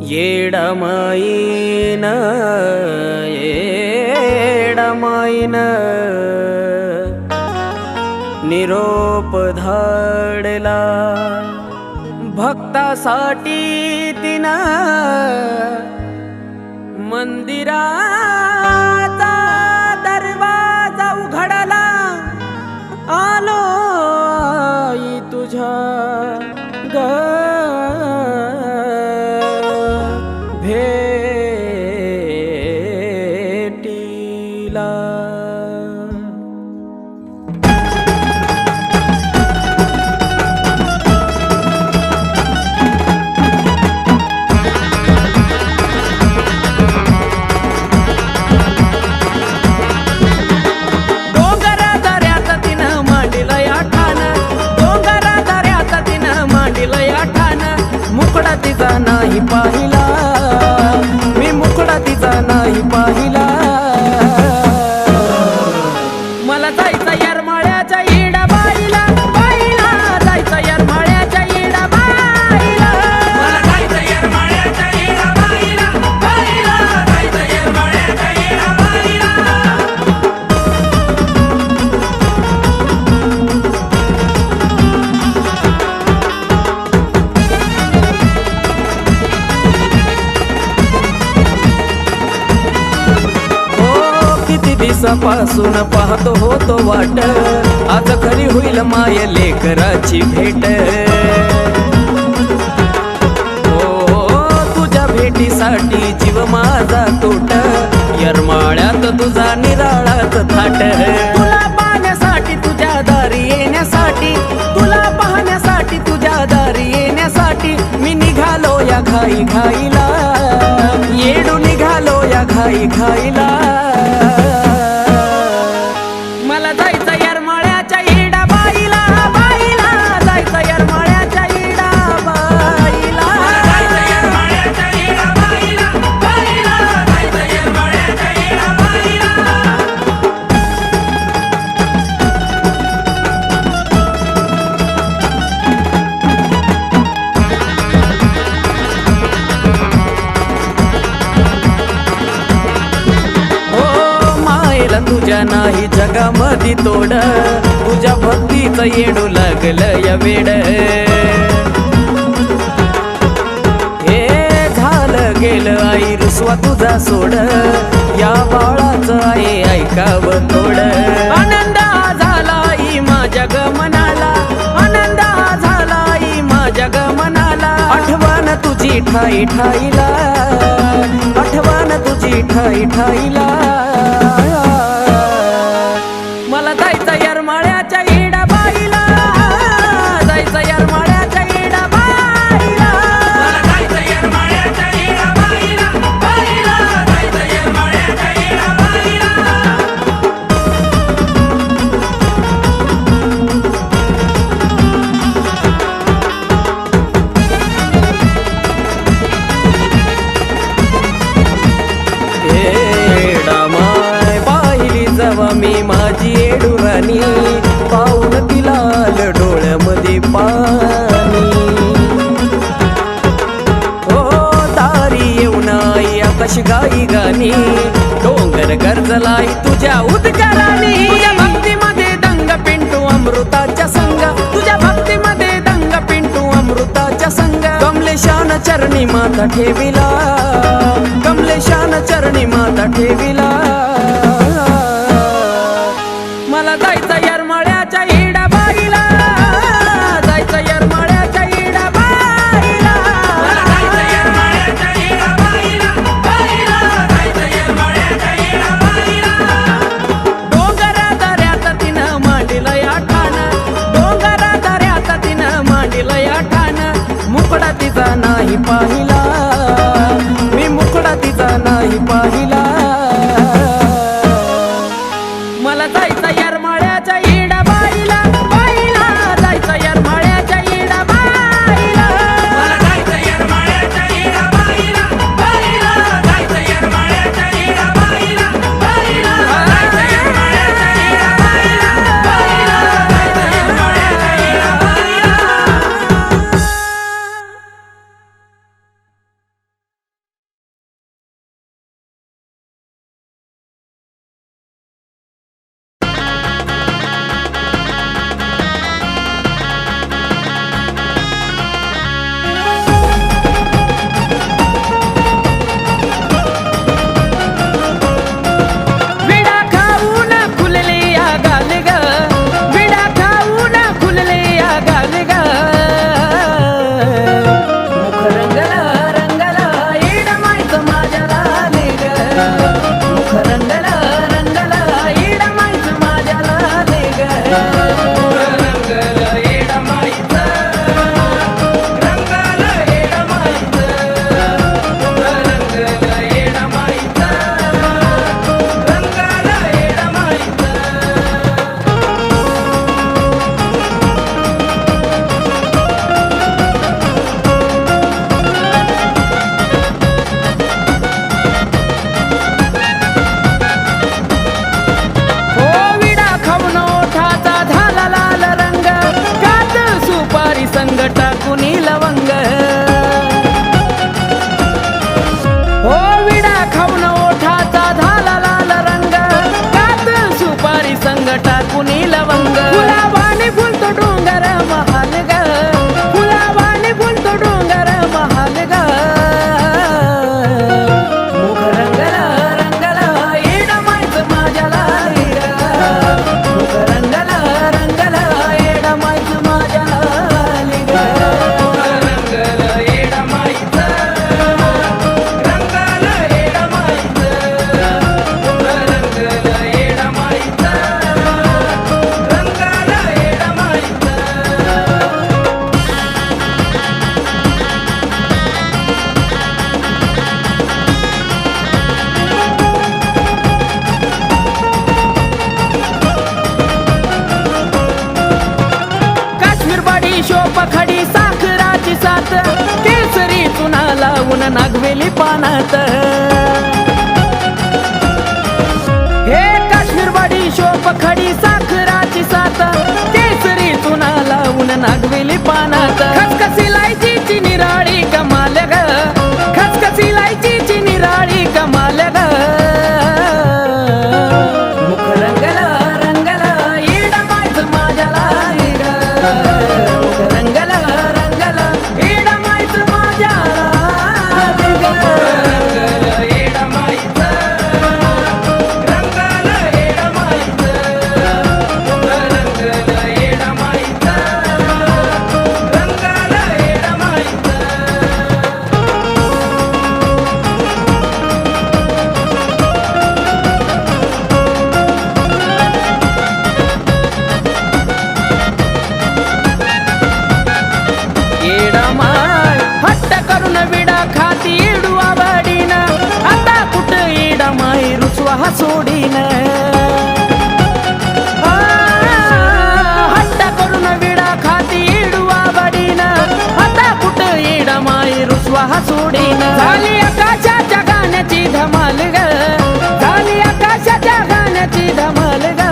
येडमाईन येडमाईन. निरोप धाडला. भक्तासाठी तिनं मंदिराचा पाए दिवसापासून पाहतो होतो वाट. आज खरी होईल माय लेकराची भेट. हो तुझ्या भेटीसाठी जीव माझा तोट. यरमाळ्यात तुझा निराळाच थाट. तुला पाहण्यासाठी तुझ्या दारी येण्यासाठी. तुला पाहण्यासाठी तुझ्या दारी येण्यासाठी मी निघालो या घाई घाईला. येडू निघालो या घाई घाईला. जगामध्ये तोड? तुझ्या भक्तीच येडू लागलं या वेड. हे झालं गेलं आई रुसवा तुझा सोड. या बाळाच आई ऐकावं तोड. आनंद झाला आई माझ्या गमनाला. आनंद झाला आई माझ्या गमनाला. आठवण तुझी ठाई ठाईला. आठवण तुझी ठाई ठाईला. येरमाळ्याच्या इडा बाईला. जवा मी माझी एडुराणी. पाहून तिला आलं डोळ्यामध्ये पाणी. हो, हो तारी येऊन आई आकाश गाई गाणी. डोंगर गरजलाई तुझ्या उद्गाराने. तुझ्या भक्तीमध्ये दंग पिंटू अमृताच्या संग. तुझ्या भक्तीमध्ये दंग पिंटू अमृताच्या संग. कमलेशान चरणी माता ठेविला. कमलेशान चरणी माता ठेविला. পাইলা लावून पानात हे काश्मीरवाडी शोप खडी साखराची सात केसरी तुना लावून नागवेली पानात खसखसी रुसवा सोडीन आ, हट्ट करून विडा खाती इडवा बडीन आता कुठं येडा माई रुसवा हा सोडीन झाली आकाशाच्या गाण्याची धमाल ग झाली आकाशाच्या गाण्याची धमाल ग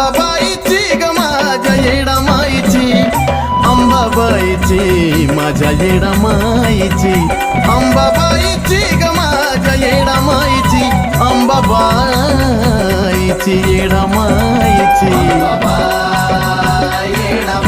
अंबाबाईची ग माझ्या येडा माईची. अंबाबाईची माझ्या येडा माईची. अंबाबाईची ग माझ्या येडा माईची. अंबाबाईची येडा माईची. येडा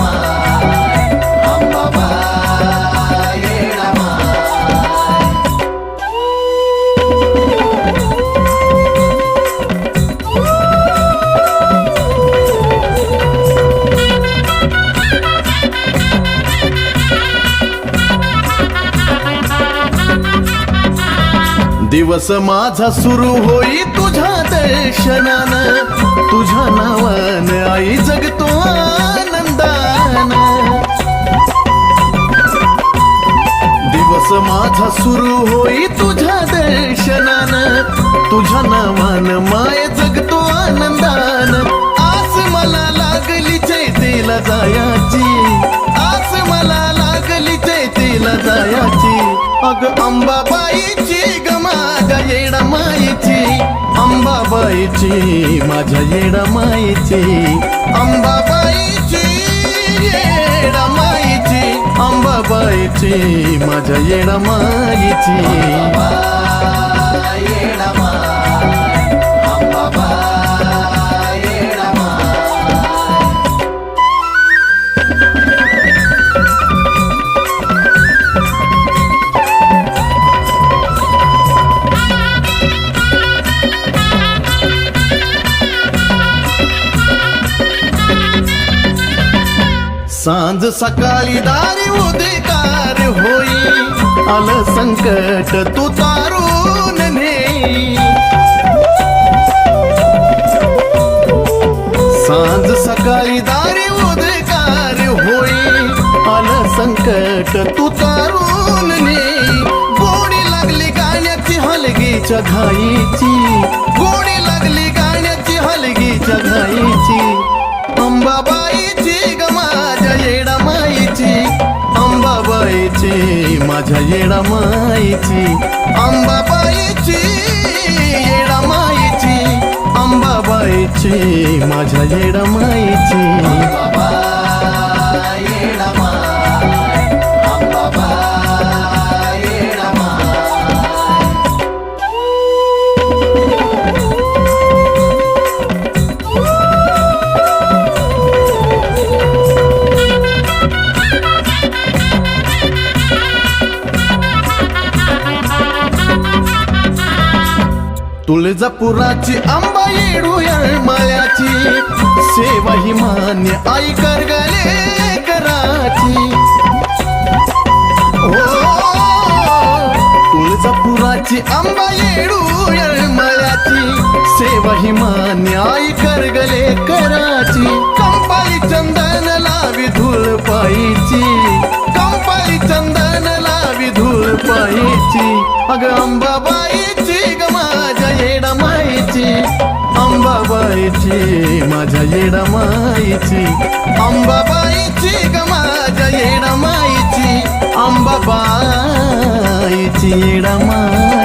दिवस माझा सुरू होई तुझ्या दर्शनान. तुझ्या नावान आई जगतो आनंदान. दिवस माझा सुरू होई तुझ्या दर्शनान. तुझ्या नावान माय जगतो आनंदान. आस मला लागली चैतीला जायाची. आस मला लागली चैतीला जायाची. अग अंबाबाईची येडा माईची अंबाबाईची माझ्या येडा माईची अंबाबाईची येडा माईची अंबाबाईची माझ्या येडा माईची येडा माई आज सकाळी दारी उदिकार होई. आल संकट तू तारून नेई सांज सकाळी दारी उदकार होई. आल संकट तू तारून नेई गोडी लागली गाण्याची हलगीच्या घाईची. गोडी लागली गाण्याची हलगीच्या घाईची. अंबाबाईची ग अंबाबाईची माझ्या येडा माईची अंबाबाईची येडा माईची अंबाबाईची माझ्या येडा माईची तुळजापुराची आंबा येडू माळ्याची सेवा ही मान्य आई करगले कराची. तुळजापुराची आंबा येडू माळ्याची सेवा ही मान्य आई करगले कराची. कंपाळी चंदन लावी धूळ पायीची. कंपाळी चंदन लावी धूळ पायीची. अग अंबाबाईची ग येडमाईची अंबाबाईची माझ्या येडमाईची अंबाबाईची ग माझ्या येडमाईची अंबाबाईची येडमाई